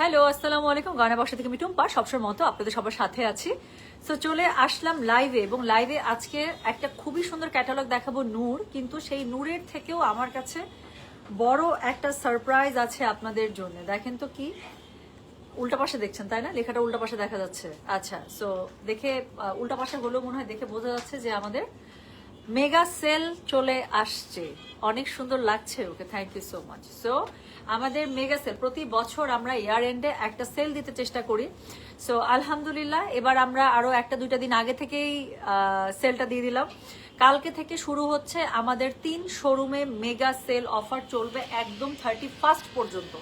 Hello, আসসালামু আলাইকুম। গানা বসা থেকে আমি সবসময় মতো আপনাদের সবার সাথে আছি। সো চলে আসলাম লাইভে এবং লাইভে আজকে একটা খুবই সুন্দর ক্যাটালগ দেখাবো নূর, কিন্তু সেই নূরের থেকেও আমার কাছে বড় একটা সারপ্রাইজ আছে আপনাদের জন্য। দেখেন তো কি? উল্টা পাশে দেখছেন, তাই না? লেখাটা উল্টা পাশে দেখা যাচ্ছে। আচ্ছা সো দেখে উল্টা পাশে হলেও মনে হয় দেখে বোঝা যাচ্ছে যে আমাদের মেগা সেল চলে আসছে। অনেক সুন্দর লাগছে okay thank you so much so আমাদের মেগা সেল, প্রতি বছর আমরা ইয়ার এন্ডে একটা সেল দিতে চেষ্টা করি। সো আলহামদুলিল্লাহ, এবার আমরা আরও একটা দুইটা দিন আগে থেকেই সেলটা দিয়ে দিলাম। কালকে থেকে শুরু হচ্ছে আমাদের তিন শোরুমে মেগা সেল অফার চলবে একদম থার্টি ফার্স্ট পর্যন্ত।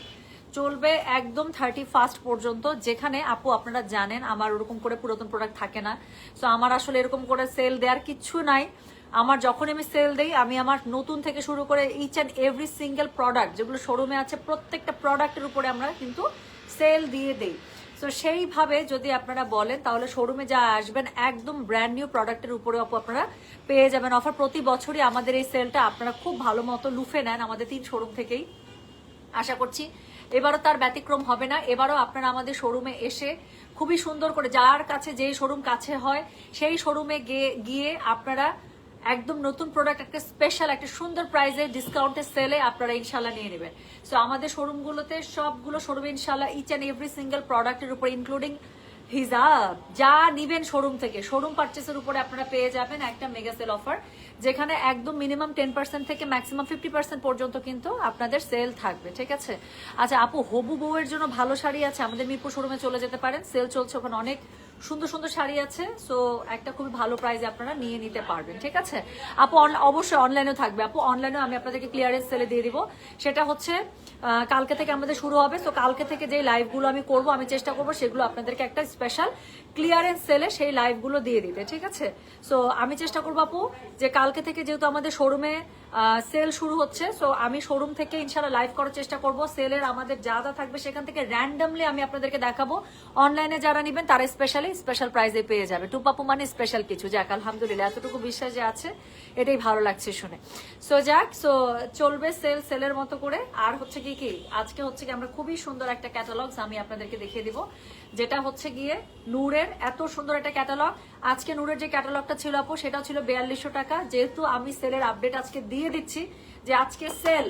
চলবে একদম থার্টি ফার্স্ট পর্যন্ত, যেখানে আপু আপনারা জানেন, আমার ওরকম করে পুরাতন প্রোডাক্ট থাকে না। সো আমার আসলে এরকম করে সেল দেওয়ার কিচ্ছু নাই। আমার যখন আমি সেল দেই, আমি আমার নতুন থেকে শুরু করে each and every single product যেগুলো শোরুমে আছে, প্রত্যেকটা প্রোডাক্টের উপরে আমরা কিন্তু সেল দিয়ে দেই। সো সেইভাবে যদি আপনারা বলেন, তাহলে শোরুমে যা আসবেন, একদম ব্র্যান্ড নিউ প্রোডাক্টের উপরে আপু আপনারা পেয়ে যাবেন। অফার প্রতি বছরই আমাদের এই সেলটা আপনারা খুব ভালো মতো লুফে নেন, আমাদের তিন শোরুম থেকেই। আশা করছি এবারও তার ব্যতিক্রম হবে না। এবারও আপনারা আমাদের শোরুমে এসে খুবই সুন্দর করে, যার কাছে যেই শোরুম কাছে হয়, সেই শোরুমে গিয়ে আপনারা একদম নতুন প্রোডাক্ট একটা স্পেশাল একটা সুন্দর প্রাইজে ডিসকাউন্টের সেলে আপনারা ইনশাল্লাহ নিয়ে নেবেন। সো আমাদের শোরুমগুলোতে সবগুলো শোরুমে ইনশাল্লাহ ইচ অ্যান্ড এভরি সিঙ্গেল প্রোডাক্টের উপর ইনক্লুডিং হিজাব, যা নিবেন শোরুম থেকে। শোরুম পারচেসের উপরে আপনারা পেয়ে যাবেন একটা মেগা সেল অফার যেখানে একদম মিনিমাম টেন পার্সেন্ট থেকে ম্যাক্সিমাম ফিফটি পার্সেন্ট পর্যন্ত কিন্তু আপনাদের সেল থাকবে, ঠিক আছে? আচ্ছা আপু, হবু বউয়ের জন্য ভালো শাড়ি আছে, আমাদের মিরপুর শোরুমে চলে যেতে পারেন। সেল চলছে ওখানে অনেক সুন্দর সুন্দর শাড়ি আছে সো একটা খুবই ভালো প্রাইজে আপনারা নিয়ে নিতে পারবেন, ঠিক আছে? আপু অবশ্যই অনলাইনেও থাকবে। আপু অনলাইনেও আমি আপনাদেরকে ক্লিয়ারেন্স সেলে দিয়ে দিব। সেটা হচ্ছে কালকে থেকে আমাদের শুরু হবে তো কালকে থেকে যে লাইভগুলো আমি করব, আমি চেষ্টা করব সেগুলো আপনাদেরকে একটা স্পেশাল ক্লিয়ারেন্স সেলে সেই লাইভগুলো দিয়ে দিতে, ঠিক আছে? সো আমি চেষ্টা করব, আপু, যে কালকে থেকে যেহেতু আমাদের শোরুমে সেল শুরু হচ্ছে। সো আমি শোরুম থেকে ইনশাল্লাহ লাইভ করার চেষ্টা করব। সেলের আমাদের যা যা থাকবে সেখান থেকে র্যান্ডামলি আমি আপনাদেরকে দেখাবো। অনলাইনে যারা নেবেন, তারা স্পেশালি স্পেশাল প্রাইজে পেয়ে যাবে। টুপাপু মানে স্পেশাল কিছু। যাক, আলহামদুলিল্লাহ, এতটুকু বিশ্বাস যে আছে। এটাই ভালো লাগছে শুনে। সো যাক সো চলবে সেল সেলের মতো করে। আর হচ্ছে কি কি? আজকে হচ্ছে কি আমরা খুবই সুন্দর একটা ক্যাটালগস আমি আপনাদেরকে দেখিয়ে দিব। যেটা হচ্ছে গিয়ে নূরের এত সুন্দর একটা ক্যাটালগ আজকে নূরের যে ক্যাটালগটা ছিল আপু সেটা ছিল বিয়াল্লিশশো টাকা। যেহেতু আমি সেলের আপডেট আজকে দিয়ে দিচ্ছি যে আজকে সেল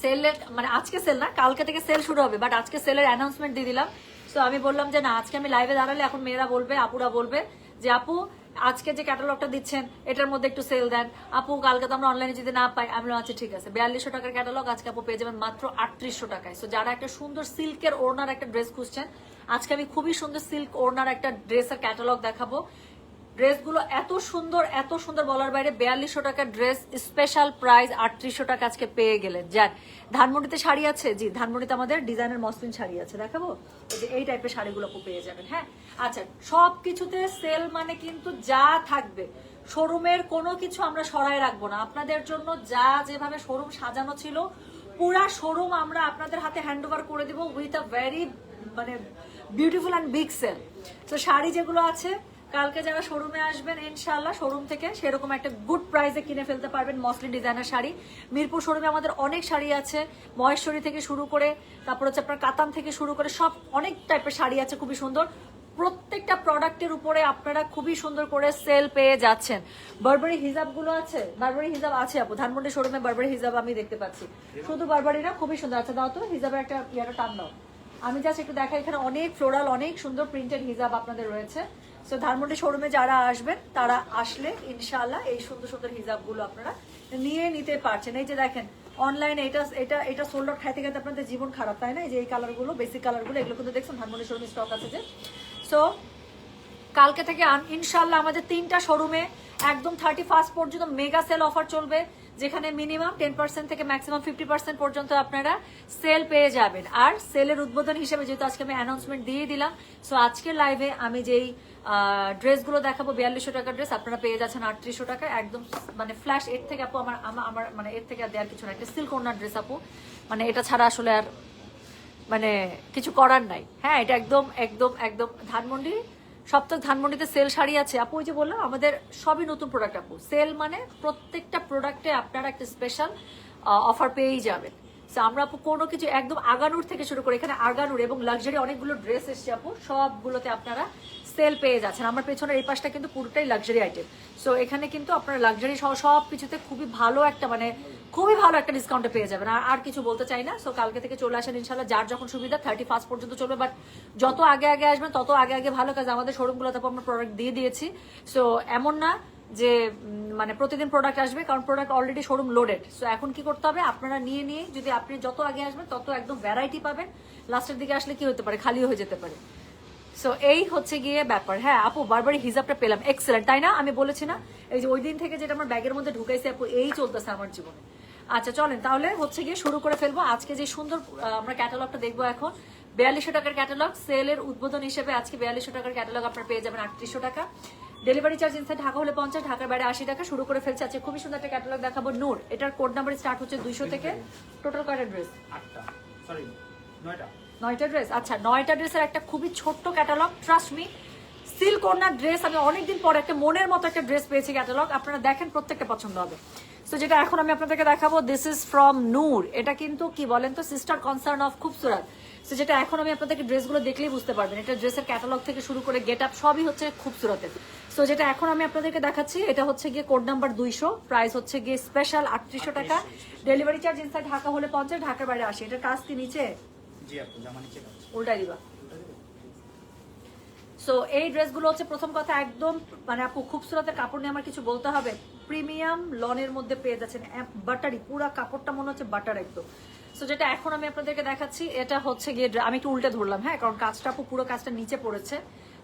সেলের মানে আজকে সেল না, কালকে থেকে সেল শুরু হবে বাট আজকে সেলের অ্যানাউন্সমেন্ট দিয়ে দিলাম। তো আমি বললাম যে না, আজকে আমি লাইভে দাঁড়ালে এখন মেয়েরা বলবে, আপুরা বলবে যে, আপু আজকে যে ক্যাটালগটা দিচ্ছেন এটার মধ্যে একটু সেল দেন। আপু কালকে তো আমরা অনলাইনে যদি না পাই আমি বললাম, আচ্ছা ঠিক আছে বিয়াল্লিশশো টাকার ক্যাটালগ আজকে আপু পেয়ে যাবেন মাত্র আটত্রিশশো টাকায়। সো যারা একটা সুন্দর সিল্কের ওড়নার একটা ড্রেস খুঁজছেন আজকে আমি খুবই সুন্দর সিল্ক ওড়নার একটা ড্রেসের ক্যাটালগ দেখাবো। ড্রেসগুলো এত সুন্দর এত সুন্দর বলার বাইরে বিয়াল্লিশশো টাকার ড্রেস স্পেশাল প্রাইস আটত্রিশশো টাকা আজকে পেয়ে গেলেন। যাক ধানমন্ডিতে শাড়ি আছে? জি ধানমন্ডিতে আমাদের ডিজাইনের মসলিন শাড়ি আছে দেখাবো? এই টাইপের শাড়িগুলো পেয়ে যাবেন হ্যাঁ? আচ্ছা সব কিছুতে সেল মানে কিন্তু যা থাকবে। শোরুমের কোনো কিছু আমরা সরাই রাখব না। আপনাদের জন্য যা যেভাবে শোরুম সাজানো ছিল, পুরা শোরুম আমরা আপনাদের হাতে হ্যান্ড ওভার করে দিব উইথ আ ভেরি মানে বিউটিফুল অ্যান্ড বিগ সেল তো শাড়ি যেগুলো আছে, কালকে যারা শোরুমে আসবেন ইনশাল্লাহ শোরুম থেকে সেরকম একটা গুড প্রাইসে কিনে ফেলতে পারবেন মসলিন ডিজাইনার শাড়ি। মিরপুর শোরুমে আমাদের অনেক শাড়ি আছে, মহেশ্বরী থেকে শুরু করে, তারপর হচ্ছে আপনার কাতান থেকে শুরু করে সব অনেক টাইপের শাড়ি আছে, খুবই সুন্দর। প্রত্যেকটা প্রোডাক্টের উপরে আপনারা খুবই সুন্দর করে সেল পেয়ে যাচ্ছেন। বারবারি হিজাবগুলো আছে? বারবারি হিজাব আছে আপু। ধানমন্ডি শোরুমে বারবারি হিজাব আমি দেখতে পাচ্ছি। শুধু বারবারি না, খুবই সুন্দর। আছে দাও তো, হিজাবের একটা ইয়াটা টান দাও। আমি জাস্ট একটু দেখাই, এখানে অনেক ফ্লোরাল অনেক সুন্দর প্রিন্টেড হিজাব আপনাদের রয়েছে। সো ধানমন্ডি শোরুমে যারা আসবেন, তারা আসলে ইনশাআল্লাহ এই সুন্দর সুন্দর হিজাবগুলো আপনারা নিয়ে নিতে পারছেন। এই যে দেখেন অনলাইনে এটা এটা এটা সোল্ড আউট খাইতে খাইতে আপনাদের জীবন খারাপ, তাই না? এই যে এই কালারগুলো বেসিক কালারগুলো এগুলো কিন্তু দেখছেন ধানমন্ডি শোরুমে স্টক আছে যে। সো কালকে থেকে ইনশাল্লাহ আমাদের তিনটা শোরুমে একদম থার্টি ফার্স্ট পর্যন্ত মেগা সেল অফার চলবে, যেখানে মিনিমাম টেন পার্সেন্ট থেকে ম্যাক্সিমাম ফিফটি পার্সেন্ট পর্যন্ত আপনারা সেল পেয়ে যাবেন। আর সেলের উদ্বোধন হিসেবে যেহেতু আজকে আমি অ্যানাউন্সমেন্ট দিয়ে দিলাম সো আজকের লাইভে আমি যেই ড্রেসগুলো দেখাবো, বিয়াল্লিশশো টাকার ড্রেস আপনারা পেয়ে যাচ্ছেন আটত্রিশশো টাকা। একদম মানে ফ্ল্যাশ এর থেকে আপু, আমার- আমার মানে এর থেকে আর দেওয়ার কিছু না একটা সিল্ক ওনার ড্রেস আপু। মানে এটা ছাড়া আসলে আর মানে কিছু করার নাই। হ্যাঁ এটা একদম একদম একদম ধানমন্ডি, সপ্তক ধানমন্ডিতে সেল শাড়ি আছে। আপু ওই যে বললাম আমাদের সবই নতুন প্রোডাক্ট আপু। সেল মানে প্রত্যেকটা প্রোডাক্টে আপনারা একটা স্পেশাল অফার পেয়েই যাবেন। So, আমরা কোনো কিছু একদম আগানুর থেকে শুরু করে এখানে আগানুর এবং লাক্সারি অনেকগুলো ড্রেস এসছে আপু। সবগুলোতে আপনারা সেল পেয়ে যাচ্ছেন। আমার পেছনের এই পাশটা কিন্তু পুরোটাই লাক্সারি আইটেম সো এখানে কিন্তু আপনারা লাক্সারি সহ সব কিছুতে খুবই ভালো একটা মানে খুবই ভালো একটা ডিসকাউন্টে পেয়ে যাবেন। আর আর কিছু বলতে চাই না। সো কালকে থেকে চলে আসেন ইনশাল্লাহ যার যখন সুবিধা থার্টি ফার্স্ট পর্যন্ত চলবে। বাট যত আগে আগে আসবেন তত আগে আগে ভালো কাজ। আমাদের শোরুমগুলোতে আমরা প্রোডাক্ট দিয়ে দিয়েছি। সো এমন না যে মানে প্রতিদিন প্রোডাক্ট আসবে, কারণ product already showroom loaded so এখন কি করতে হবে? আপনারা নিয়ে নিয়ে যদি আপনি যত আগে আসবেন, তত একদম ভ্যারাইটি পাবেন। লাস্টের দিকে আসলে কি হতে পারে? খালি হয়ে যেতে পারে। সো এই হচ্ছে গিয়ে ব্যাপার। হ্যাঁ আপু, বারবারই হিসাবটা পেলাম। এক্সেলেন্ট তাই না? আমি বলেছি না? এই যে, ওই দিন থেকে যেটা আমার ব্যাগের মধ্যে ঢুকাইছে, আপু, এই চলতেছে আমার জীবনে। আচ্ছা চলেন। তাহলে হচ্ছে গিয়ে শুরু করে ফেলব। আজকে যে সুন্দর আমরা ক্যাটালগটা দেখব এখন, বিয়াল্লিশশো টাকার ক্যাটালগ সেলের উদ্বোধন হিসেবে আজকে বিয়াল্লিশশো টাকার ক্যাটালগ আপনার পেয়ে যাবেন আটত্রিশশো টাকা। ডেলিভারি চার্জ ইনসাইড ঢাকা হলে পঞ্চাশ ঢাকার বাইরে আশি টাকা। শুরু করে ফেলছে আছে খুবই সুন্দর একটা ক্যাটালগ দেখাবো নোর এটার কোড নাম্বার স্টার্ট হচ্ছে দুইশো থেকে টোটাল কয়টা ড্রেস আটটা। সরি নয়টা। নয়টা ড্রেস আচ্ছা নয়টা ড্রেসের একটা খুবই ছোট্ট catalogue trust me silk owner dress আমি অনেকদিন পরে একটা মনের মতো একটা ড্রেস পেয়েছি ক্যাটালগ আপনারা দেখেন প্রত্যেকটা পছন্দ হবে। সো যেটা এখন আমি আপনাদেরকে দেখাবো দিস ইজ ফ্রম নূর এটা কিন্তু কি বলেন তো? Sister concern of Khubsurat so যেটা এখন আমি আপনাদেরকে ড্রেসগুলো দেখলেই বুঝতে পারবেন। এটা ড্রেসের ক্যাটালগ থেকে শুরু করে গেট আপ সবই হচ্ছে খুবসুরতের সো যেটা এখন আমি আপনাদেরকে দেখাচ্ছি এটা হচ্ছে গিয়ে কোড নাম্বার দুইশো প্রাইস হচ্ছে গিয়ে স্পেশাল আটত্রিশশো টাকা। ডেলিভারি চার্জ ইনসাইড ঢাকা হলে পঞ্চাশ ঢাকার বাইরে আসে এটা কাজ কি নিচে? উল্টাই দিবা। সো এই ড্রেসগুলো হচ্ছে প্রথম কথা একদম মানে আপু খুবসুরতের কাপড় নিয়ে আমার কিছু বলতে হবে? প্রিমিয়াম লনের মধ্যে পেয়ে যাচ্ছেন বাটারি, পুরো কাপড়টা মনে হচ্ছে বাটার একদম। সো যেটা এখন আমি আপনাদেরকে দেখাচ্ছি, এটা হচ্ছে গিয়ে আমি একটু উল্টে ধরলাম হ্যাঁ কারণ কাজটা পুরো কাজটা নিচে পড়েছে।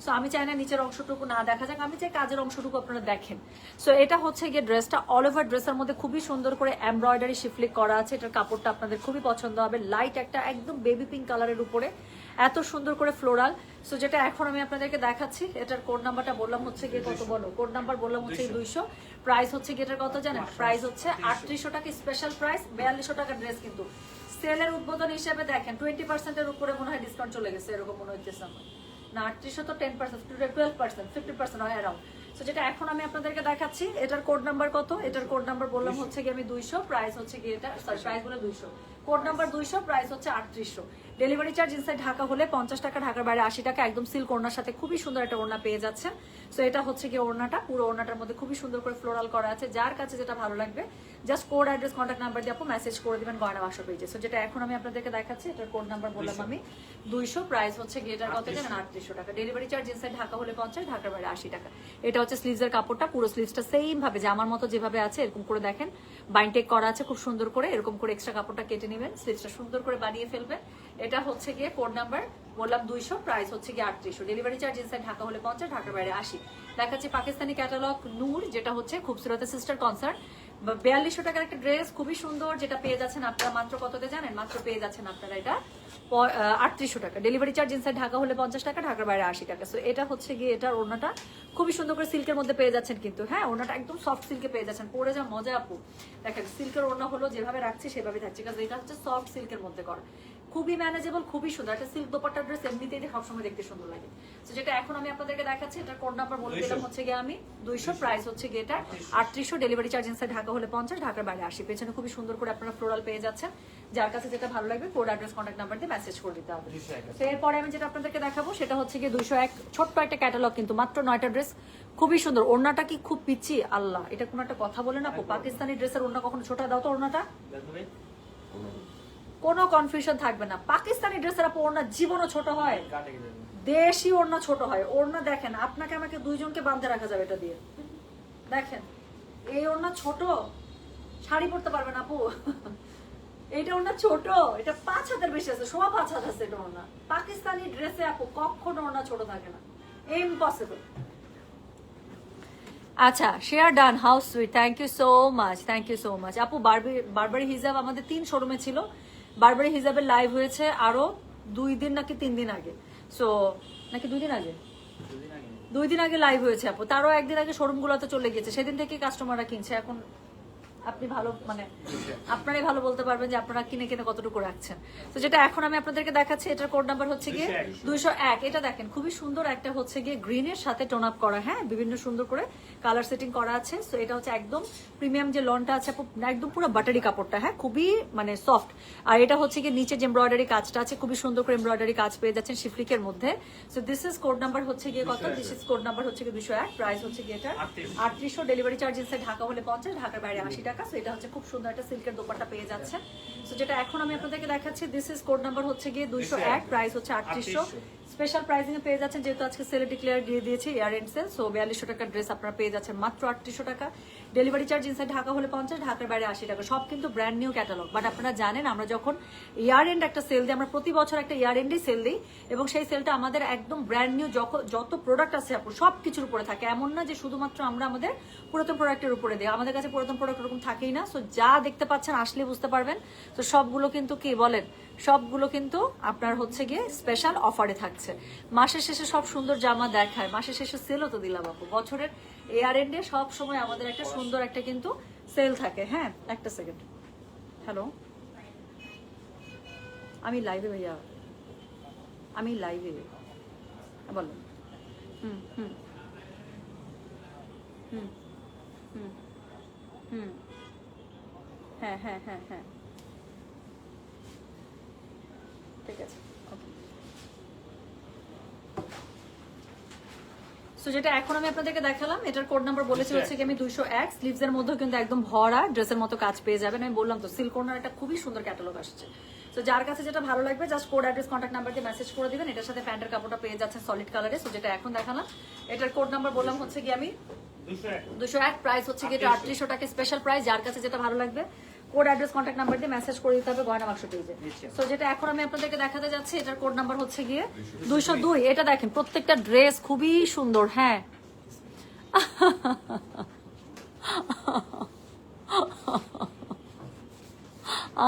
সো আমি চাই না নিচের অংশটুকু না দেখা যাক, আমি চাই কাজের অংশটুকু আপনারা দেখেন। সো এটা হচ্ছে গিয়ে ড্রেসটা অল ওভার ড্রেসের মধ্যে খুবই সুন্দর করে এমব্রয়ডারি শিফলিক করা আছে, এটার কাপড়টা আপনাদের খুবই পছন্দ হবে। লাইট একটা একদম বেবি পিঙ্ক কালারের উপরে। এত সুন্দর করে ফ্লোরাল সো যেটা এখন আমি আপনাদেরকে দেখাচ্ছি এটার কোড নাম্বারটা বললাম হচ্ছে গিয়ে কত বলো? কোড নাম্বার বললাম হচ্ছে দুইশো। প্রাইস হচ্ছে গিয়ে এটার কত জানেন? প্রাইস হচ্ছে আটত্রিশশো টাকা স্পেশাল প্রাইস বিয়াল্লিশশো টাকা ড্রেস কিন্তু। সেলের উদ্বোধন হিসেবে দেখেন টোয়েন্টি পার্সেন্টের উপরে মনে হয় ডিসকাউন্ট চলে গেছে এরকম মনে হচ্ছে আমার। না আটত্রিশশো তো ten percent twelve percent fifty percent হয় অ্যারাউন্ড যেটা এখন আমি আপনাদেরকে দেখাচ্ছি এটার কোড নাম্বার কত? এটার কোড নাম্বার বললাম হচ্ছে গিয়ে আমি দুইশো প্রাইস হচ্ছে গিয়ে এটা সরি প্রাইস বলে দুইশো। কোড নাম্বার দুইশো, প্রাইস হচ্ছে আটত্রিশশো। ডেলিভারি চার্জ ইনসাইড ঢাকা হলে পঞ্চাশ টাকা, ঢাকার বাইরে আশি টাকা। একদম সিল্ক ওড়নার সাথে খুবই সুন্দর একটা ওড়না পেয়ে যাচ্ছে সো এটা হচ্ছে কি ওড়নাটা। পুরো ওড়নাটার মধ্যে খুবই সুন্দর করে ফ্লোরাল করা আছে। যার কাছে যেটা ভালো লাগবে just code address contact number দিয়ে আপু মেসেজ করে দিবেন গয়না বাসা পেজে সো যেটা এখন আমি আপনাদেরকে দেখাচ্ছি এটার কোড নাম্বার বললাম আমি। দুইশো প্রাইস হচ্ছে গিয়ে এটার কত জানেন? আটত্রিশশো টাকা। ডেলিভারি চার্জ ইনসাইড ঢাকা হলে পঞ্চাশ ঢাকার বাইরে আশি টাকা। এটা হচ্ছে স্লিভসের কাপড়টা পুরো স্লিভসটা সেম ভাবে জামার মতো যেভাবে আছে এরকম করে দেখেন। বাইনটেক করা আছে খুব সুন্দর করে এরকম করে এক্সট্রা কাপড়টা কেটে নেবেন স্লিভসটা সুন্দর করে বানিয়ে ফেলবেন। এটা হচ্ছে গিয়ে কোড নাম্বার বললাম দুইশো প্রাইস হচ্ছে গিয়ে আটত্রিশশো। ডেলিভারি চার্জ ইনসাইড ঢাকা হলে পঞ্চাশ ঢাকার বাইরে আশি। দেখাচ্ছি পাকিস্তানি ক্যাটালগ নূর যেটা হচ্ছে খুবসুরত সিস্টার কনসার্ট বিয়াল্লিশশো টাকার একটা ড্রেস খুবই সুন্দর, যেটা পেয়ে যাচ্ছেন আপনারা মাত্র কততে জানেন? মাত্র পেয়ে যাচ্ছেন আপনারা এটা আটত্রিশশো টাকা। ডেলিভারি চার্জ ইনসাইড ঢাকা হলে পঞ্চাশ টাকা, ঢাকার বাইরে আশি টাকা। সো এটা হচ্ছে গিয়ে এটার ওনাটা খুবই সুন্দর করে সিল্কের মধ্যে পেয়ে যাচ্ছেন কিন্তু। হ্যাঁ ওনাটা একদম সফট সিল্কে পেয়ে যাচ্ছেন। পরে যা মজা আপু, দেখেন সিল্কের ওনা হলো যেভাবে রাখছি সেভাবে থাকছে। কারণ এটা হচ্ছে সফট সিল্কের মধ্যে করা। খুবই ম্যানেজেবল খুবই সুন্দর। একটা সিল্ক দোপাট্টার ড্রেস এমনিতেই সবসময় দেখতে সুন্দর লাগে। তো যেটা এখন আমি আপনাদেরকে দেখাচ্ছি এটার কোড নাম্বার বলে দিলাম হচ্ছে গিয়ে আমি। দুইশো প্রাইস হচ্ছে গিয়ে এটা। আটত্রিশশো ডেলিভারি চার্জ ইনসাইড ঢাকা হলে পঞ্চাশ ঢাকার বাইরে আসি পেছনে খুবই সুন্দর করে আপনারা ফ্লোরাল পেয়ে যাচ্ছেন। যার কাছে যেটা ভালো লাগবে কোড অ্যাড্রেস কন্ট্যাক্ট নাম্বার দিয়ে মেসেজ করে দিতে হবে। তো এরপরে আমি যেটা আপনাদেরকে দেখাবো সেটা হচ্ছে গিয়ে দুইশো এক ছোট্ট একটা ক্যাটালগ কিন্তু মাত্র নয়টা ড্রেস খুবই সুন্দর। ওড়নাটা কি খুব পিচ্ছি আল্লাহ এটা কোনো একটা কথা বলে না? পাকিস্তানি ড্রেসের ওড়না কখনো ছোট দাও তো ওড়নাটা। কোনো কনফিউশন থাকবে না। পাকিস্তানি ড্রেসের আপু ওড়না জীবনও ছোট হয়। দেশি ওড়না ছোট হয়। ওড়না দেখেন আপনাকে আমাকে দুইজনকে বাঁধতে রাখা যাবে এটা দিয়ে। দেখেন এই ওড়না ছোট শাড়ি পরতে পারবেন আপু। এইটা ওড়না ছোট এটা পাঁচ হাতের বেশি আছে সোয়া পাঁচ হাত আছে এটা ওড়না। পাকিস্তানি ড্রেসে আপু কখনো ওড়না ছোট থাকে না। ইম্পসিবল আচ্ছা share done house sweet thank you so much thank you so much আপু বারবি বারবারি হিজাব আমাদের তিন শোরুমে ছিল। বারবারি হিজাবের লাইভ হয়েছে আরও দুই দিন নাকি তিন দিন আগে। সো নাকি দুই দিন আগে? দুই দিন আগে। লাইভ হয়েছে আপু। তারও একদিন আগে শোরুমগুলোতে চলে গেছে সেদিন থেকে কাস্টমাররা কিনছে। এখন আপনি ভালো মানে আপনারাই ভালো বলতে পারবেন যে আপনারা কিনে কিনে কতটুকু রাখছেন। তো যেটা এখন আমি আপনাদেরকে দেখাচ্ছি এটার কোড নাম্বার হচ্ছে গিয়ে দুইশো এক। এটা দেখেন খুবই সুন্দর একটা হচ্ছে গিয়ে গ্রিনের সাথে টোন আপ করা হ্যাঁ? বিভিন্ন সুন্দর করে কালার সেটিং করা আছে। তো এটা হচ্ছে একদম প্রিমিয়াম যে লনটা আছে একদম পুরো বাটারি কাপড়টা হ্যাঁ? খুবই মানে সফট আর এটা হচ্ছে গিয়ে নিচে যে এমব্রয়ডারি কাজটা আছে খুবই সুন্দর করে এমব্রয়ডারি কাজ পেয়ে যাচ্ছেন শিফলিকের মধ্যে। So this is code number হচ্ছে গিয়ে কত? দিস ইজ কোড নাম্বার হচ্ছে গিয়ে দুশো এক। প্রাইস হচ্ছে গিয়ে এটা 38 আটত্রিশশো ডেলিভারি চার্জ ইনসাইড ঢাকা হলে পঞ্চাশ ঢাকার বাইরে আশি টাকা সো এটা হচ্ছে খুব সুন্দর একটা সিল্কের দোপাট্টা পেয়ে যাচ্ছে সো যেটা এখন আমি আপনাদেরকে দেখাচ্ছি দিস ইজ কোড নাম্বার হচ্ছে গিয়ে দুইশো এক প্রাইস হচ্ছে আটত্রিশশো। স্পেশাল প্রাইসিং এ পেয়ে যাচ্ছেন, যেহেতু আজকে সেলে ডিক্লেয়ার দিয়ে দিয়েছি ইয়ার এন্ড সেল সো বিয়াল্লিশশো টাকার ড্রেস আপনারা পেয়ে যাচ্ছেন মাত্র আটত্রিশশো টাকা। ডেলিভারি চার্জ ইনসাইড ঢাকা হলে পঞ্চাশ, ঢাকার বাইরে আশি টাকা। সব কিন্তু ব্র্যান্ড নিউ ক্যাটালগ বাট আপনারা জানেন, আমরা যখন ইয়ার এন্ড একটা সেল দিই, আমরা প্রতি বছর একটা ইয়ার এন্ডে সেল দিই, এবং সেই সেলটা আমাদের একদম ব্র্যান্ড নিউ যত প্রোডাক্ট আছে সব কিছুর উপরে থাকে। এমন না যে শুধুমাত্র আমরা আমাদের পুরাতন প্রোডাক্টের উপরে দিই। আমাদের কাছে পুরাতন প্রোডাক্ট ওরকম থাকেই না। সো যা দেখতে পাচ্ছেন, আসলে বুঝতে পারবেন। তো সবগুলো কিন্তু কি বলেন? সবগুলো কিন্তু আপনার হচ্ছে গিয়ে স্পেশাল অফারে থাকছে মাসের শেষে সব সুন্দর জামা দেখায়। মাসের শেষে সেলও তো দিলাম আপু। বছরের এয়ার এন্ডে সব সময় আমাদের একটা সুন্দর একটা কিন্তু সেল থাকে। হ্যাঁ একটা সেকেন্ড হ্যালো আমি লাইভে ভাইয়া। আমি লাইভে বলো হুম হুম। হুম হুম হুম। হ্যাঁ হ্যাঁ হ্যাঁ হ্যাঁ। ঠিক আছে ওকে সো যেটা এখন আমি আপনাদেরকে দেখালাম এটার কোড নাম্বার বলেছি হচ্ছে কি আমি দুইশো এক স্লিভস এর মধ্যেও কিন্তু একদম ভরা ড্রেসের মতো কাজ পেয়ে যাবেন। আমি বললাম তো সিল্ক কর্নার একটা খুবই সুন্দর ক্যাটালগ আসছে। তো যার কাছে যেটা ভালো লাগবে just code address contact number দিয়ে মেসেজ করে দিবেন। এটার সাথে প্যান্টের কাপড়টা পেয়ে যাচ্ছে সলিড কালারে সো যেটা এখন দেখালাম এটার কোড নাম্বার বললাম হচ্ছে কি আমি দুশো এক। দুশো এক। প্রাইস হচ্ছে কি এটা আটত্রিশশো। টাকা স্পেশাল প্রাইস যার কাছে যেটা ভালো লাগবে কোড অ্যাড্রেস কন্ট্যাক্ট নাম্বার দিয়ে মেসেজ করে দিতে হবে গয়না বাক্স পেজে। তো যেটা এখন আমি আপনাদেরকে দেখাতে যাচ্ছি এটার কোড নাম্বার হচ্ছে গিয়ে দুইশো দুই। এটা দেখেন প্রত্যেকটা ড্রেস খুবই সুন্দর হ্যাঁ।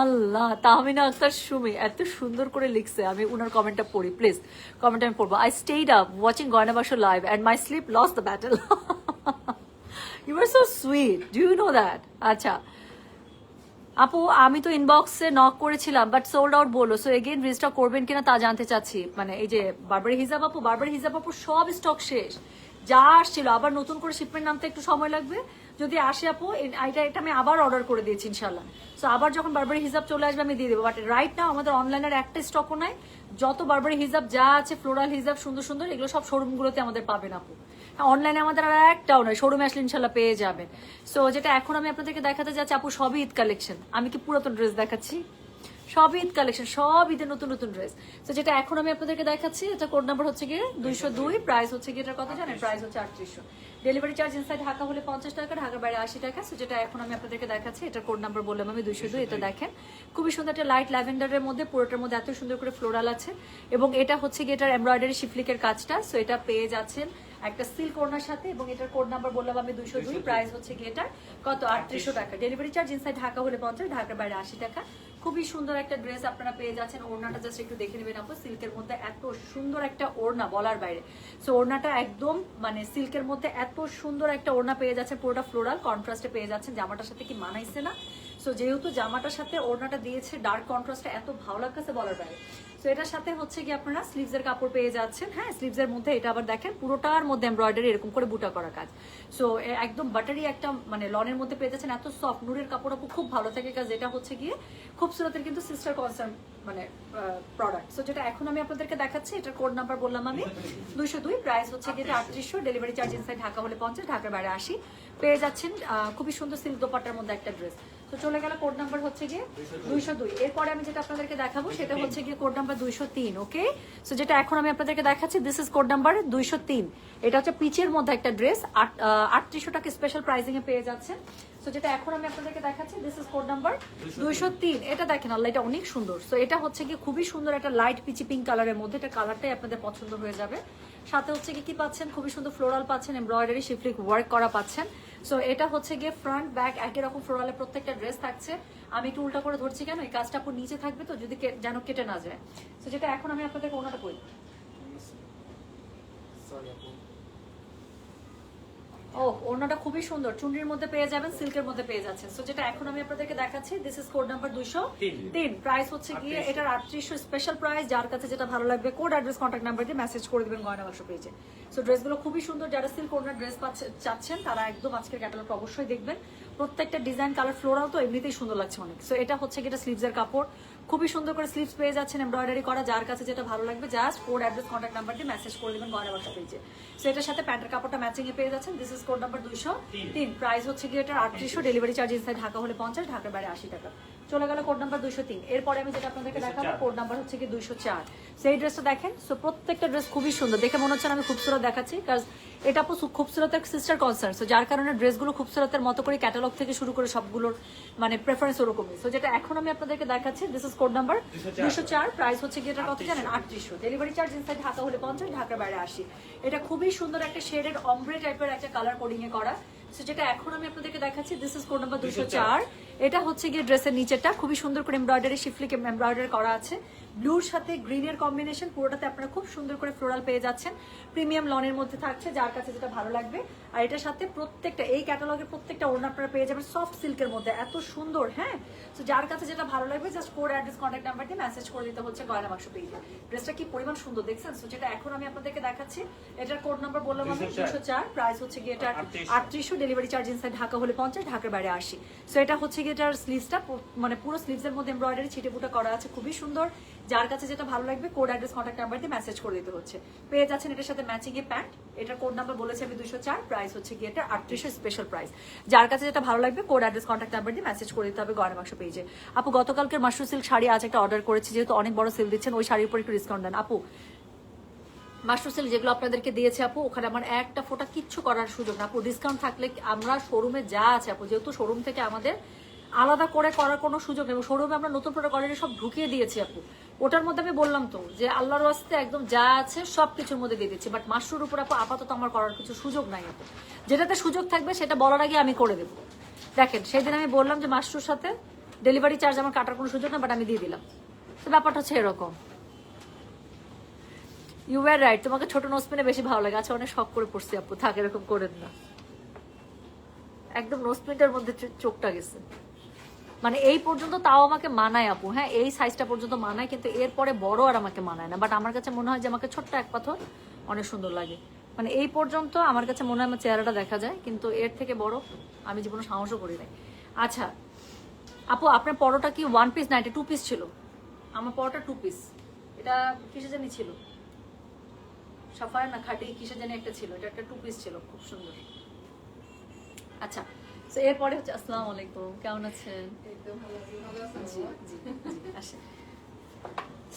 আল্লাহ তাহমিনা আক্তার সুমি এত সুন্দর করে লিখছে। আমি উনার কমেন্টটা পড়ি প্লিজ কমেন্ট আমি পড়ব। আই স্টেড আপ ওয়াচিং গয়না বাসো live and my sleep loss the battle you are so sweet do you know that আচ্ছা আপু, আমি তো ইনবক্সে নক করেছিলাম বাট সোল্ড আউট বলো সো এগেন রেজিস্টার করবেন কিনা তা জানতে চাচ্ছি। মানে এই যে বারবারি হিজাব আপু বারবারি হিজাব আপু, সব স্টক শেষ। যা আসছিল, আবার নতুন করে শিপমেন্ট নামতে একটু সময় লাগবে। যদি আসে আপু এটা এটা আমি আবার অর্ডার করে দিয়েছি ইনশাল্লাহ সো আবার যখন বারবারি হিজাব চলে আসবে, আমি দিয়ে দেবো। বাট রাইট নাও আমাদের অনলাইনের একটা স্টকও নাই। যত বারবারি হিজাব যা আছে ফ্লোরাল হিজাব সুন্দর সুন্দর, এগুলো সব শোরুমগুলোতে আমাদের পাবেন আপু। অনলাইনে আমাদের আর একটাও নয় শোরুমে আসলে ইনশাল্লাহ পেয়ে যাবেন। সো যেটা এখন আমি আপনাদেরকে দেখাতে যাচ্ছি আপু সবই ঈদ কালেকশন আমি কি পুরাতন ড্রেস দেখাচ্ছি? সব ঈদ কালেকশন সব ঈদের নতুন নতুন ড্রেস তো যেটা এখন আমি আপনাদেরকে দেখাচ্ছি এটা কোড নাম্বার হচ্ছে গিয়ে দুইশো দুই প্রাইস হচ্ছে গিয়ে এটার কত জানেন প্রাইস হচ্ছে আটত্রিশশো। ডেলিভারি চার্জ ইনসাইড ঢাকা হলে পঞ্চাশ টাকা ঢাকার বাইরে আশি টাকা। সো যেটা এখন আমি আপনাদেরকে দেখাচ্ছি এটার কোড নাম্বার বললাম আমি দুইশো দুই এটা দেখেন। খুবই সুন্দর একটা লাইট ল্যাভেন্ডারের মধ্যে পুরোটার মধ্যে এত সুন্দর করে ফ্লোরাল আছে। এবং এটা হচ্ছে গিয়ে এটার এমব্রয়ডারি শিফলিকের কাজটা। সো এটা পেয়ে যাচ্ছেন একটা সিল্ক ওড়নার সাথে এবং এটার কোড নাম্বার বললাম আমি দুইশো দুই প্রাইস হচ্ছে গিয়ে এটার। কত? আটত্রিশশো। টাকা। ডেলিভারি চার্জ ইনসাইড ঢাকা হলে পঞ্চাশ ঢাকার বাইরে আশি টাকা। খুবই সুন্দর একটা ড্রেস আপনারা পেয়ে যাচ্ছেন। ওড়নাটা জাস্ট একটু দেখে নেবেন আপু। সিল্কের মধ্যে এত সুন্দর একটা ওড়না বলার বাইরে। সো ওড়নাটা একদম মানে সিল্কের মধ্যে এত সুন্দর একটা ওড়না পেয়ে যাচ্ছে পুরোটা ফ্লোরাল কন্ট্রাস্টে পেয়ে যাচ্ছেন। জামাটার সাথে কি মানাইছে না? সো যেহেতু জামাটার সাথে ওড়নাটা দিয়েছে ডার্ক কন্ট্রাস্টটা এত ভালো লাগছে বলার বাইরে। তো এটার সাথে হচ্ছে কি আপনারা স্লিভস এর কাপড় পেয়ে যাচ্ছেন। হ্যাঁ স্লিভস এর মধ্যে এটা আবার দেখেন পুরোটার মধ্যে এমব্রয়ডারি এরকম করে বুটা করা কাজ। সো একদম বাটারি একটা মানে লনের মধ্যে পেয়ে যাচ্ছেন এত সফট নুরের কাপড় আপু খুব ভালো থাকে কাজ। এটা হচ্ছে গিয়ে খুবসুরতের কিন্তু সিস্টার কনসার্ন মানে প্রোডাক্ট সো যেটা এখন আমি আপনাদেরকে দেখাচ্ছি এটার কোড নাম্বার বললাম আমি। দুইশো দুই প্রাইস হচ্ছে গিয়ে আটত্রিশশো। ডেলিভারি চার্জ ইনসাইড ঢাকা হলে পঞ্চাশ ঢাকার বাইরে আসি পেয়ে যাচ্ছেন খুবই সুন্দর সিল্ক দোপাট্টার মধ্যে একটা ড্রেস তো চলে গেল কোড নাম্বার হচ্ছে গিয়ে দুইশো দুই। এরপরে আমি যেটা আপনাদেরকে দেখাবো সেটা হচ্ছে গিয়ে কোড নাম্বার দুইশো তিন ওকে সো যেটা এখন আমি আপনাদেরকে দেখাচ্ছি দিস ইজ কোড নাম্বার দুইশো তিন। এটা হচ্ছে পিচের মধ্যে একটা ড্রেস আটত্রিশশো টাকা স্পেশাল প্রাইসিং এ পেয়ে যাচ্ছেন। সো যেটা এখন আমি আপনাদেরকে দেখাচ্ছি দিস ইজ কোড নাম্বার দুইশো তিন। এটা দেখেন আল্লাহ এটা অনেক সুন্দর। সো এটা হচ্ছে কি খুবই সুন্দর একটা লাইট পিচি পিঙ্ক কালারের মধ্যে। এটা কালারটাই আপনাদের পছন্দ হয়ে যাবে। সাথে হচ্ছে কি কি পাচ্ছেন? খুবই সুন্দর ফ্লোরাল পাচ্ছেন এমব্রয়ডারি শিফলিক ওয়ার্ক করা পাচ্ছেন। সো এটা হচ্ছে গিয়ে ফ্রন্ট ব্যাক একই রকম ফ্লোরালের প্রত্যেকটা ড্রেস থাকছে। আমি একটু উল্টা করে ধরছি কেন? এই কাজটা পুরো নিচে থাকবে তো, যদি যেন কেটে না যায়। সো যেটা এখন আমি আপনাদেরকে ওনাটা করি সরি আপু। ও ওড়নাটা খুবই সুন্দর। চুনরির মধ্যে পেয়ে যাবেন সিল্কের মধ্যে পেয়ে যাচ্ছেন। সো যেটা এখন আমি আপনাদেরকে দেখাচ্ছি দিস ইজ কোড নাম্বার দুইশো তিন। প্রাইস হচ্ছে গিয়ে 3800 এটার আটত্রিশশো স্পেশাল প্রাইস যার কাছে যেটা ভালো লাগবে কোড অ্যাড্রেস কন্ট্যাক্ট নাম্বার দিয়ে মেসেজ করে দিবেন গয়না বাক্স পেজে সো ড্রেসগুলো খুবই সুন্দর। যারা সিল্ক ওড়নার ড্রেস চাচ্ছেন তারা একদম আজকের ক্যাটালগটা অবশ্যই দেখবেন। প্রত্যেকটা ডিজাইন কালার ফ্লোরাল তো এমনিতেই সুন্দর লাগছে অনেক। সো এটা হচ্ছে গিয়ে স্লিভসের কাপড়। খুবই সুন্দর করে স্লিভস পেয়ে যাচ্ছেন এমব্রয়ডারি করা যার কাছে যেটা ভালো লাগবে just code address contact number দিয়ে মেসেজ করে দিবেন গয়না বাক্স পেজে সো এটার সাথে প্যান্টের কাপড়টা ম্যাচিং এ পেয়ে যাচ্ছেন। দিস ইজ কোড নাম্বার দুইশো তিন। প্রাইস হচ্ছে গিয়ে এটা আটত্রিশশো ডেলিভারি চার্জ ইনসাইড ঢাকা হলে পঞ্চাশ ঢাকার বাইরে আশি টাকা। চলে গেল কোড নাম্বার দুইশো তিন। এরপরে আমি যেটা আপনাদেরকে দেখাবো কোড নাম্বার হচ্ছে কি দুইশো চার। সেই ড্রেসটা দেখেন সো প্রত্যেকটা ড্রেস খুবই সুন্দর। দেখে মনে হচ্ছে আমি খুবসুরত দেখাচ্ছি কারণ এটা আপু খুবসুরতের সিস্টার কনসার্ন সো যার কারণে ড্রেসগুলো খুবসুরতের মতো করে ক্যাটালগ থেকে শুরু করে সবগুলোর মানে প্রেফারেন্স ওরকমই। সো যেটা এখন আমি আপনাদেরকে দেখাচ্ছি দিস ইজ কোড নাম্বার দুশো চার প্রাইস হচ্ছে গিয়ে কত জানেন আটত্রিশশো। ডেলিভারি চার্জ ইনসাইড ঢাকা হলে পঞ্চাশ, ঢাকার বাইরে আসি এটা খুবই সুন্দর একটা শেডের অমব্রে টাইপের একটা কালার কোডিং এ করা। সো যেটা এখন আমি আপনাদেরকে দেখাচ্ছি দিস ইজ কোড নাম্বার দুশো চার। এটা হচ্ছে গিয়ে ড্রেসের নিচেটা খুবই সুন্দর করে এমব্রয়ডারি শিফলিকে এমব্রয়ডারি করা আছে। ব্লুর সাথে গ্রিনের কম্বিনেশন পুরোটাতে আপনারা খুব সুন্দর করে ফ্লোরাল পেয়ে যাচ্ছেন। প্রিমিয়াম লনের মধ্যে থাকছে যার কাছে যেটা ভালো লাগবে। আর এটার সাথে প্রত্যেকটা এই ক্যাটালগের প্রত্যেকটা ওড়না আপনারা পেয়ে যাবেন সফট সিল্কের মধ্যে। এত সুন্দর হ্যাঁ? তো যার কাছে যেটা ভালো লাগবে just code address contact number দিয়ে মেসেজ করে দিতে হচ্ছে গয়না বাক্স পেজে ড্রেসটা কি পরিমাণ সুন্দর দেখছেন? সো যেটা এখন আমি আপনাদেরকে দেখাচ্ছি এটার কোড নাম্বার বললাম আমি 204 দুশো চার। প্রাইস হচ্ছে গিয়ে এটা 3800 আটত্রিশশো ডেলিভারি চার্জ ইনসাইড ঢাকা হলে পঞ্চাশ ঢাকার বাইরে আসি সো এটা হচ্ছে গিয়ে এটার স্লিভসটা মানে পুরো স্লিভসের মধ্যে এমব্রয়ডারি ছিটে ফুটা করা আছে খুবই সুন্দর। যার কাছে যেটা ভালো লাগবে কোড অ্যাড্রেস কন্ট্যাক্ট নাম্বার দিয়ে মেসেজ করে দিতে হচ্ছে। পেয়ে যাচ্ছেন এটার সাথে ম্যাচিং এ প্যান্ট এটার কোড নাম্বার বলেছে আমি দুশো চার প্রাইস হচ্ছে গিয়ে এটা আটত্রিশশো স্পেশাল প্রাইস যার কাছে যেটা ভালো লাগবে কোড অ্যাড্রেস কন্ট্যাক্ট নাম্বার দিয়ে মেসেজ করে দিতে হবে গয়না বাক্স পেজে আপু গতকালকের মাশরু সিল্ক শাড়ি আজ একটা অর্ডার করেছি যেহেতু অনেক বড় সেল দিচ্ছেন ওই শাড়ির উপর একটু ডিসকাউন্ট দেন। আপু মাস্টার সেল যেগুলো আপনাদেরকে দিয়েছে আপু ওখানে আমার একটা ফোটা কিচ্ছু করার সুযোগ না। আপু ডিসকাউন্ট থাকলে আমরা শোরুমে যা আছে আপু যেহেতু শোরুম থেকে আমাদের আলাদা করে করার কোনো সুযোগ নেই। শোরুমে আমরা নতুন প্রোডাক্ট অলরেডি সব ঢুকিয়ে দিয়েছি আপু। ওটার মধ্যে আমি বললাম তো, যে আল্লাহর ওয়াস্তে একদম যা আছে সব কিছুর মধ্যে দিয়ে দিচ্ছি। বাট মাসরুর উপর আপু আপাতত আমার করার কিছু সুযোগ নাই আপু। যেটাতে সুযোগ থাকবে সেটা বলার আগে আমি করে দেবো। দেখেন সেই দিন আমি বললাম যে মাসরুর সাথে ডেলিভারি চার্জ আমার কাটার কোনো সুযোগ না বাট আমি দিয়ে দিলাম। তো ব্যাপারটা হচ্ছে এরকম। ইউ আর রাইট তোমাকে ছোট নোসপিনে বেশি ভালো লাগে। আচ্ছা অনেক শখ করে পড়ছি আপু। থাক, এরকম করেন না। একদম নোসপিনটার মধ্যে চোখটা গেছে। মানে এই পর্যন্ত তাও আমাকে মানায় আপু। হ্যাঁ এই সাইজটা পর্যন্ত মানায় কিন্তু এরপরে বড় আর আমাকে মানায় না। বাট আমার কাছে মনে হয় যে আমাকে ছোট্ট এক পাথর অনেক সুন্দর লাগে। মানে এই পর্যন্ত আমার কাছে মনে হয় আমার চেহারাটা দেখা যায় কিন্তু এর থেকে বড় আমি জীবনে সাহসও করি নাই। আচ্ছা আপু আপনার পরোটা কি ওয়ান পিস না এটা টু পিস ছিল? আমার পরোটা টু পিস এটা কিসে জানি ছিল? সাফার না খাটি কিসে জানি একটা ছিল। এটা একটা টু পিস ছিল খুব সুন্দর। আচ্ছা তো এরপরে হচ্ছে আসসালামু আলাইকুম। কেমন আছেন?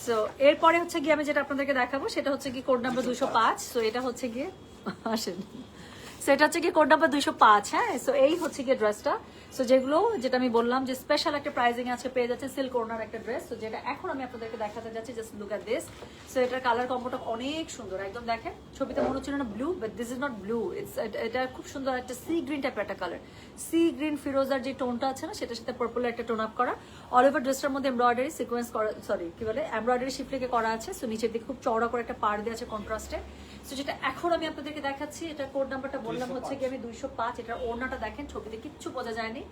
সো এরপরে হচ্ছে গিয়ে আমি যেটা আপনাদেরকে দেখাবো সেটা হচ্ছে কি কোড নাম্বার দুশো পাঁচ। তো এটা হচ্ছে গিয়ে আসেন। সো এটা হচ্ছে কি কোড নাম্বার দুশো পাঁচ হ্যাঁ? সো এই হচ্ছে গিয়ে ড্রেসটা সো যেগুলো, যেটা আমি বললাম যে স্পেশাল একটা প্রাইজিং আছে পেয়ে যাচ্ছে সিল্ক ওনার একটা ড্রেস তো যেটা এখন আমি আপনাদেরকে দেখাতে যাচ্ছি just look at this so এটার কালার কম্বোটা অনেক সুন্দর। একদম দেখেন ছবিতে মনে হচ্ছিল না blue but this is not blue it's এটা খুব সুন্দর একটা সি গ্রিন টাইপের একটা কালার সি গ্রিন ফিরোজার যে টোনটা আছে না, সেটার সাথে পার্পল একটা টোন আপ করা। অল ওভার ড্রেসটার মধ্যে এমব্রয়ডারি সিকোয়েন্স করা সরি কি বলে? এমব্রয়ডারি শিফলিকে করা আছে। সো নিচের দিকে খুব চওড়া করে একটা পাড় দেওয়া আছে কন্ট্রাস্টে সো যেটা এখন আমি আপনাদেরকে দেখাচ্ছি, এটা কোড নাম্বারটা বললাম হচ্ছে কি আমি দুইশো পাঁচ এটার ওড়নাটা দেখেন ছবিতে কিচ্ছু বোঝা যায়নি।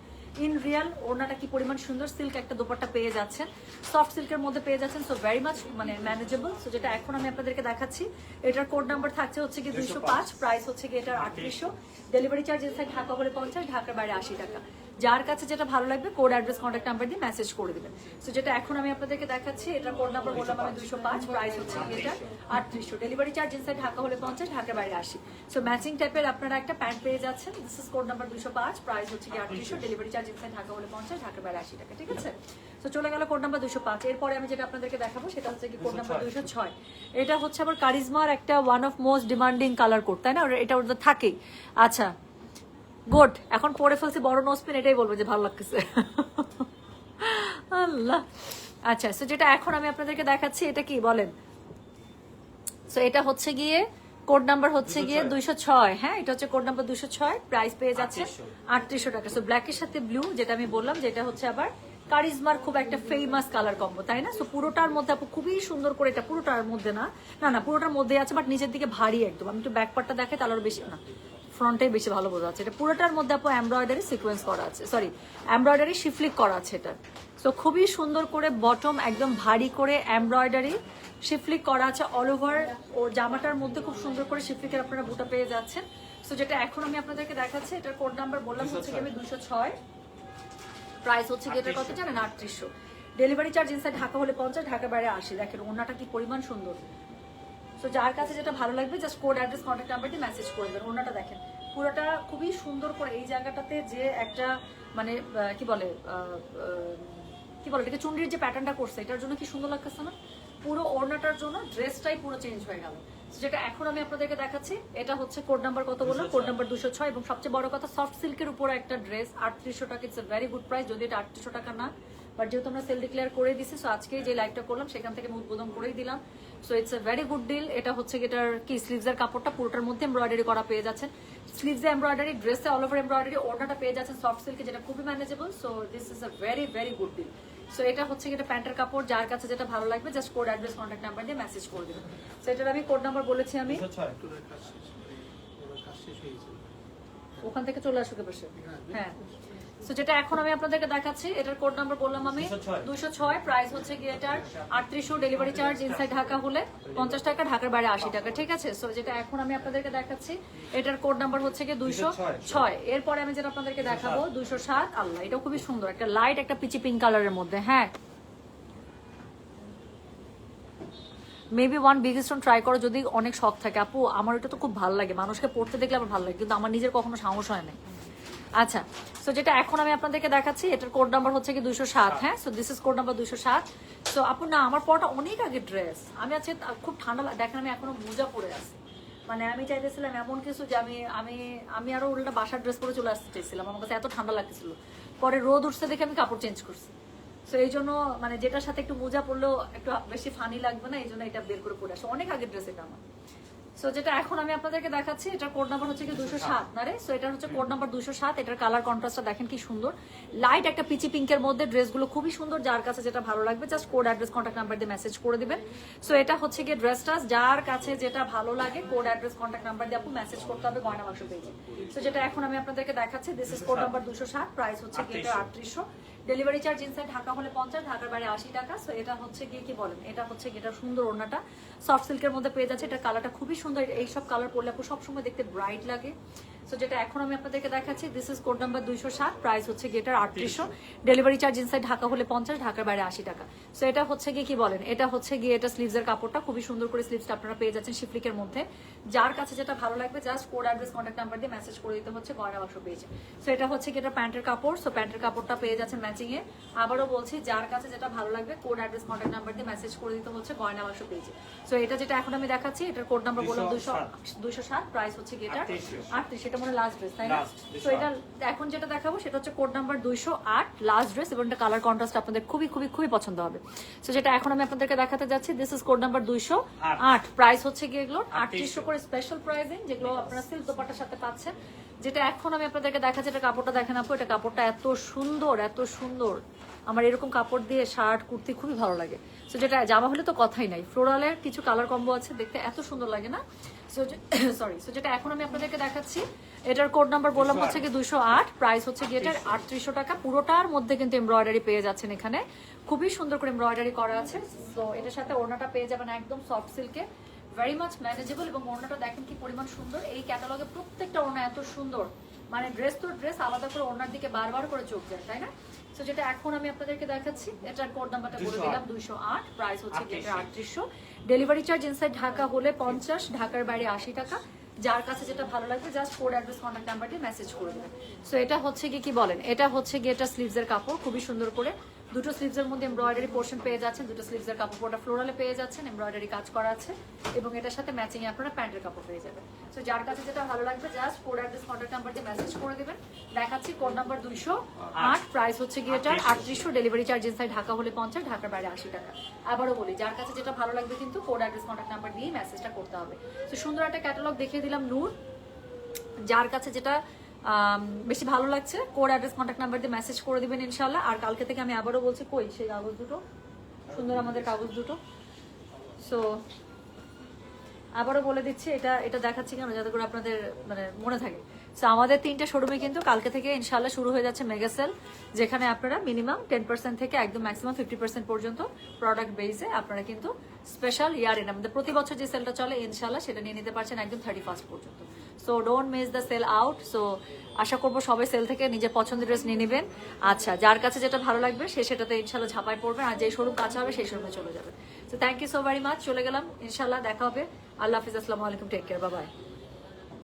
ইন রিয়াল ওড়নাটা কি পরিমাণ সুন্দর সিল্ক একটা দুপাট্টা পেয়ে যাচ্ছেন। সফট সিল্কের মধ্যে পেয়ে যাচ্ছেন সো ভেরি মাচ মানে ম্যানেজেবল সো যেটা এখন আমি আপনাদেরকে দেখাচ্ছি এটার কোড নাম্বার থাকছে হচ্ছে কি দুইশো পাঁচ প্রাইস হচ্ছে কি এটার আটত্রিশশো। ডেলিভারি চার্জ এসে ঢাকা বলে পঞ্চাশ ঢাকার বাইরে আশি টাকা। যার কাছে যেটা ভালো লাগবে কোড অ্যাড্রেস কন্ট্যাক্ট নাম্বার দিয়ে মেসেজ করে দেবেন। সো যেটা এখন আমি আপনাদেরকে দেখাচ্ছি এটা কোড নাম্বার বললাম আমি দুইশো পাঁচ প্রাইস হচ্ছে এটা আটত্রিশশো। ডেলিভারি চার্জ ইনসাইড ঢাকা হলে পঞ্চাশ ঢাকার বাইরে আসি সো ম্যাচিং টাইপের আপনারা একটা প্যান্ট পেয়ে যাচ্ছেন। দিস ইস কোড নাম্বার দুইশো পাঁচ প্রাইস হচ্ছে কি আটত্রিশশো। ডেলিভারি চার্জ ইনসাইড ঢাকা হলে পঞ্চাশ ঢাকার বাইরে আশি টাকা ঠিক আছে? তো চলে গেল কোড নাম্বার দুশো পাঁচ। এরপরে আমি যেটা আপনাদেরকে দেখাবো সেটা হচ্ছে কি কোড নাম্বার দুইশো ছয়। এটা হচ্ছে আবার কারিজমার একটা one of most demanding colour code তাই না? এটা ওটা থাকেই। আচ্ছা গুড এখন পরে ফেলছি বড় নোসপিন এটাই বলব যে ভালো লাগতেছে। আল্লাহ। আচ্ছা সো যেটা এখন আমি আপনাদেরকে দেখাচ্ছি এটা কি বলেন? সো এটা হচ্ছে গিয়ে কোড নাম্বার হচ্ছে গিয়ে দুইশো ছয় হ্যাঁ? এটা হচ্ছে কোড নাম্বার দুইশো ছয় প্রাইস পেয়ে যাচ্ছে 3800 আটত্রিশশো টাকা। সো ব্ল্যাকের সাথে ব্লু যেটা আমি বললাম যেটা হচ্ছে আবার কারিজমার খুব একটা ফেমাস কালার কম্বো তাই না? সো পুরোটার মধ্যে আপু খুবই সুন্দর করে এটা পুরোটার মধ্যে না না না পুরোটার মধ্যে আছে বাট নিচের দিকে ভারী একদম। আমি একটু ব্যাক পার্টটা দেখাই তাহলে আরও বেশি না। ফ্রন্টে বেশি ভালো বোঝা যাচ্ছে। এটা পুরোটার মধ্যে আপু এমব্রয়ডারি সিকোয়েন্স করা আছে। সরি এমব্রয়ডারি শিফলিক করা আছে এটা। তো খুবই সুন্দর করে বটম একদম ভারী করে এমব্রয়ডারি শিফলিক করা আছে অল ওভার ওর জামাটার মধ্যে খুব সুন্দর করে শিফলিকের আপনারা বুটা পেয়ে যাচ্ছেন। সো যেটা এখন আমি আপনাদেরকে দেখাচ্ছি এটার কোড নাম্বার বললাম হচ্ছে কি আমি দুশো ছয়। প্রাইস হচ্ছে কি এটার কত জানেন? আটত্রিশশো। ডেলিভারি চার্জ ইনসাইড ঢাকা হলে পঞ্চাশ ঢাকা বাইরে আসে দেখেন ওনাটা কি পরিমাণ সুন্দর। সো যার কাছে যেটা ভালো লাগবে just code address contact number দিয়ে মেসেজ করে দেবেন। ওনাটা দেখেন। পুরোটা খুবই সুন্দর করে এই জায়গাটাতে যে একটা মানে কি বলে কি বলে এটাকে চুনরির যে প্যাটার্নটা করছে এটার জন্য কি সুন্দর লাগতেছে না? পুরো ওড়নাটার জন্য ড্রেসটাই পুরো চেঞ্জ হয়ে গেল। যেটা এখন আমি আপনাদেরকে দেখাচ্ছি এটা হচ্ছে কোড নাম্বার কত বললাম? কোড নাম্বার দুশো ছয় এবং সবচেয়ে বড় কথা সফট সিল্কের উপরে একটা ড্রেস আটত্রিশশো টাকা it's a very good price যদি এটা আটত্রিশশো টাকা না বাট যেহেতু আমরা সেল ডিক্লেয়ার করে দিছি সো আজকে যে লাইভটা করলাম সেখান থেকে আমি উদ্বোধন করেই দিলাম। So it's a very good deal এটা হচ্ছে এটার কি স্লিভসের কাপড়টা পুরোটার মধ্যে এমব্রয়ডারি করা পেয়ে যাচ্ছেন। স্লিভসে এমব্রয়ডারি ড্রেসে অল ওভার এমব্রয়ডারি ওড়নাটা পেয়ে যাচ্ছেন সফট সিল্কে যেটা খুবই manageable so this is a very very good deal so এটা হচ্ছে এটা প্যান্টের কাপড় যার কাছে যেটা ভালো লাগবে just code address contact number দিয়ে মেসেজ করে দেবেন। সো এটার আমি কোড নাম্বার বলেছি আমি। ওখান থেকে চলে আসুক বসে হ্যাঁ। সো যেটা এখন আমি আপনাদেরকে দেখাচ্ছি এটার কোড নাম্বার বললাম আমি 206 দুশো ছয় প্রাইস হচ্ছে গিয়ে এটার আটত্রিশশো ডেলিভারি চার্জ ইনসাইড ঢাকা হলে পঞ্চাশ টাকা ঢাকার বাইরে আশি টাকা ঠিক আছে? সো যেটা এখন আমি আপনাদেরকে দেখাচ্ছি এটার কোড নাম্বার হচ্ছে গিয়ে দুইশো ছয়। এরপরে আমি যেটা আপনাদেরকে দেখাবো দুইশো সাত আল্লাহ এটা খুবই সুন্দর একটা লাইট একটা পিচি পিঙ্ক কালারের মধ্যে হ্যাঁ? Maybe one big stone try করো যদি অনেক শখ থাকে। আপু আমার এটা তো খুব ভালো লাগে মানুষকে পড়তে দেখলে আমার ভালো লাগে কিন্তু আমার নিজের কখনো সাহস হয় না আচ্ছা সো যেটা এখন আমি আপনাদেরকে দেখাচ্ছি, এটার কোড নাম্বার হচ্ছে কি দুশো সাত হ্যাঁ? So this is code number দুশো সাত। সো আপু, না, আমার পরটা অনেক আগে ড্রেস আমি আজকে খুব ঠান্ডা দেখেন, আমি এখনও মোজা পরে আছি। মানে আমি চাইতেছিলাম এমন কিছু যে আমি আমি আমি আরও উল্টা বাসার ড্রেস পরে চলে আসতে চাইছিলাম। আমার কাছে এত ঠান্ডা লাগতেছিল। পরে রোদ উঠছে দেখে আমি কাপড় চেঞ্জ করছি। সো এই জন্য মানে যেটার সাথে একটু মোজা পরলেও একটু বেশি ফানি লাগবে না, এই জন্য এটা বের করে পরে আসে। অনেক আগের ড্রেস এটা আমার। সো যেটা এখন আমি আপনাদেরকে দেখাচ্ছি এটার কোড নাম্বার হচ্ছে কি দুশো সাত না রে? সো এটা হচ্ছে কোড নাম্বার দুশো সাত এটার কালার কন্ট্রাস্টটা দেখেন কি সুন্দর। লাইট একটা পিচি পিঙ্কের মধ্যে ড্রেসগুলো খুবই সুন্দর যার কাছে যেটা ভালো লাগবে just code address contact number দিয়ে মেসেজ করে দিবেন। সো এটা হচ্ছে গিয়ে ড্রেসটা যার কাছে যেটা ভালো লাগে কোড অ্যাড্রেস কন্ট্যাক্ট নাম্বার দিয়ে আপু মেসেজ করতে হবে গয়না বাক্স পেজে সো যেটা এখন আমি আপনাদেরকে দেখাচ্ছি দিস ইজ কোড নাম্বার দুশো সাত প্রাইস হচ্ছে কি এটা আটত্রিশশো। ডেলিভারি চার্জ ইনসাইড ঢাকা হলে পঞ্চাশ, ঢাকার বাইরে আশি টাকা। সো এটা হচ্ছে গিয়ে কি বলেন? এটা হচ্ছে গিয়ে এটা সুন্দর ওড়নাটা। সফট সিল্কের মধ্যে পেয়ে যাচ্ছে। এটা কালারটা খুবই সুন্দর। এইসব কালার পরলে আপু সবসময় দেখতে ব্রাইট লাগে। সো যেটা এখন আমি আপনাদেরকে দেখাচ্ছি দিস ইজ কোড নাম্বার দুইশো সাত প্রাইস হচ্ছে গিয়ে আটত্রিশশো। ডেলিভারি চার্জ ইনসাইড ঢাকা হলে পঞ্চাশ ঢাকার বাইরে আশি টাকা। সো এটা হচ্ছে গিয়ে কি বলেন? এটা হচ্ছে গিয়ে এটা স্লিভসের কাপড়টা। খুবই সুন্দর করে স্লিভসটা আপনারা পেয়ে যাচ্ছেন শিফলিকের মধ্যে। যার কাছে যেটা ভালো লাগবে just code address contact number দিয়ে মেসেজ করে দিতে হচ্ছে গয়না বাক্স পেয়েছে। সো এটা হচ্ছে কি এটা প্যান্টের কাপড়। সো প্যান্টের কাপড়টা পেয়ে যাচ্ছেন ম্যাচিং এ। আবারও বলছি যার কাছে যেটা ভালো লাগবে কোড অ্যাড্রেস কন্ট্যাক্ট নাম্বার দিয়ে মেসেজ করে দিতে হচ্ছে গয়না বাক্স পেয়েছে। সো এটা যেটা এখন আমি দেখাচ্ছি এটার কোড নাম্বার বললাম দুশো 207 দুশো সাত প্রাইস হচ্ছে কি এটা আটত্রিশ সেটা মনে লাস্ট ড্রেস তাই না? তো এটা এখন যেটা দেখাবো সেটা হচ্ছে কোড নাম্বার দুইশো আট লাস্ট ড্রেস এবং এটা কালার কন্ট্রাস্ট আপনাদের খুবই খুবই খুবই পছন্দ হবে। তো যেটা এখন আমি আপনাদেরকে দেখাতে যাচ্ছি দিস ইজ কোড নাম্বার দুইশো আট। প্রাইস হচ্ছে কি এগুলো আটত্রিশশো। করে স্পেশাল প্রাইসিং যেগুলো আপনারা সিল্ক দোপাটার সাথে পাচ্ছেন। যেটা এখন আমি আপনাদেরকে দেখাচ্ছি এটা কাপড়টা দেখেন আপু এটা কাপড়টা এত সুন্দর এত সুন্দর। আমার এরকম কাপড় দিয়ে শার্ট কুর্তি খুবই ভালো লাগে। তো যেটা জামা হলে তো কথাই নাই। ফ্লোরালের কিছু কালার কম্বো আছে দেখতে এত সুন্দর লাগে না? সরি সো যেটা এখন আমি আপনাদেরকে দেখাচ্ছি এটার কোড নাম্বার বললাম হচ্ছে কি দুশো আট। প্রাইস হচ্ছে কি এটার আটত্রিশশো টাকা। পুরোটার মধ্যে কিন্তু এমব্রয়ডারি পেয়ে যাচ্ছেন এখানে। খুবই সুন্দর করে এমব্রয়ডারি করা আছে। তো এটার সাথে ওড়নাটা পেয়ে যাবেন একদম সফট সিল্কে ভেরি মাচ ম্যানেজেবল এবং ওড়নাটা দেখেন কি পরিমাণ সুন্দর। এই ক্যাটালগে প্রত্যেকটা ওড়না এত সুন্দর। মানে ড্রেস তো ড্রেস আলাদা করে ওড়নার দিকে বারবার করে চোখ যায় তাই না? তো যেটা এখন আমি আপনাদেরকে দেখাচ্ছি এটার কোড নাম্বারটা বলে দিলাম দুইশো আট। প্রাইস হচ্ছে যেটা আটত্রিশশো। ডেলিভারি চার্জ ইনসাইড ঢাকা হলে পঞ্চাশ ঢাকার বাইরে আশি টাকা। যার কাছে যেটা ভালো লাগবে just code address contact number দিয়ে মেসেজ করে দেবেন। সো এটা হচ্ছে কি কি বলেন? এটা হচ্ছে গিয়ে এটা স্লিভসের কাপড় খুবই সুন্দর করে। দুটো স্লিভসের মধ্যে এমব্রয়ডারি পোর্শন পেয়ে যাচ্ছেন দুটো স্লিভসের কাপড় পুরোটা ফ্লোরালে পেয়ে যাচ্ছেন এমব্রয়ডারি কাজ করা আছে এবং এটার সাথে ম্যাচিং আপনারা প্যান্টের কাপড় পেয়ে যাবেন। সো যার কাছে যেটা ভালো লাগবে just code address contact number দিয়ে মেসেজ করে দেবেন। দেখাচ্ছি কোড নাম্বার দুইশো আট প্রাইস হচ্ছে গিয়ে এটার আটত্রিশশো। ডেলিভারি চার্জ ইনসাইড ঢাকা হলে পঞ্চাশ ঢাকার বাইরে আশি টাকা। আবারও বলি যার কাছে যেটা ভালো লাগবে কিন্তু কোড অ্যাড্রেস কন্ট্যাক্ট নাম্বার দিয়ে মেসেজটা করতে হবে। তো সুন্দর একটা ক্যাটালগ দেখিয়ে দিলাম নূর। যার কাছে যেটা বেশি ভালো লাগছে। কোর অ্যাড্রেস কন্ট্যাক্ট নাম্বার দিয়ে মেসেজ করে দিবেন ইনশাল্লাহ আর কালকে থেকে আমি আবারও বলছি, কই? সেই কাগজ দুটো। সুন্দর আমাদের কাগজ দুটো। সো আবারও বলে দিচ্ছি, এটা এটা দেখাচ্ছি কেন? যাতে করে আপনাদের মানে মনে থাকে। তো আমাদের তিনটে শোরুমে কিন্তু কালকে থেকে ইনশাল্লাহ শুরু হয়ে যাচ্ছে মেগা সেল যেখানে আপনারা মিনিমাম টেন পার্সেন্ট থেকে একদম ম্যাক্সিমাম ফিফটি পার্সেন্ট পর্যন্ত প্রোডাক্ট বেসে আপনারা কিন্তু স্পেশাল ইয়ার ইন আমাদের প্রতি বছর যে সেলটা চলে ইনশাল্লাহ সেটা নিয়ে নিতে পারছেন একদম থার্টি ফার্স্ট পর্যন্ত। So don't miss the sale out so আশা করব সবাই সেল থেকে নিজের পছন্দের ড্রেস নিয়ে নেবেন। আচ্ছা যার কাছে যেটা ভালো লাগবে, সে সেটাতে ইনশাল্লাহ ঝাঁপায় পড়বেন আর যে শোরুম কাছে হবে, সেই শোরুমে চলে যাবে। তো thank you so very much চলে গেলাম। ইনশাল্লাহ দেখা হবে। আল্লাহ হাফিজ। আসসালামু আলাইকুম। টেক কেয়ার বাবাই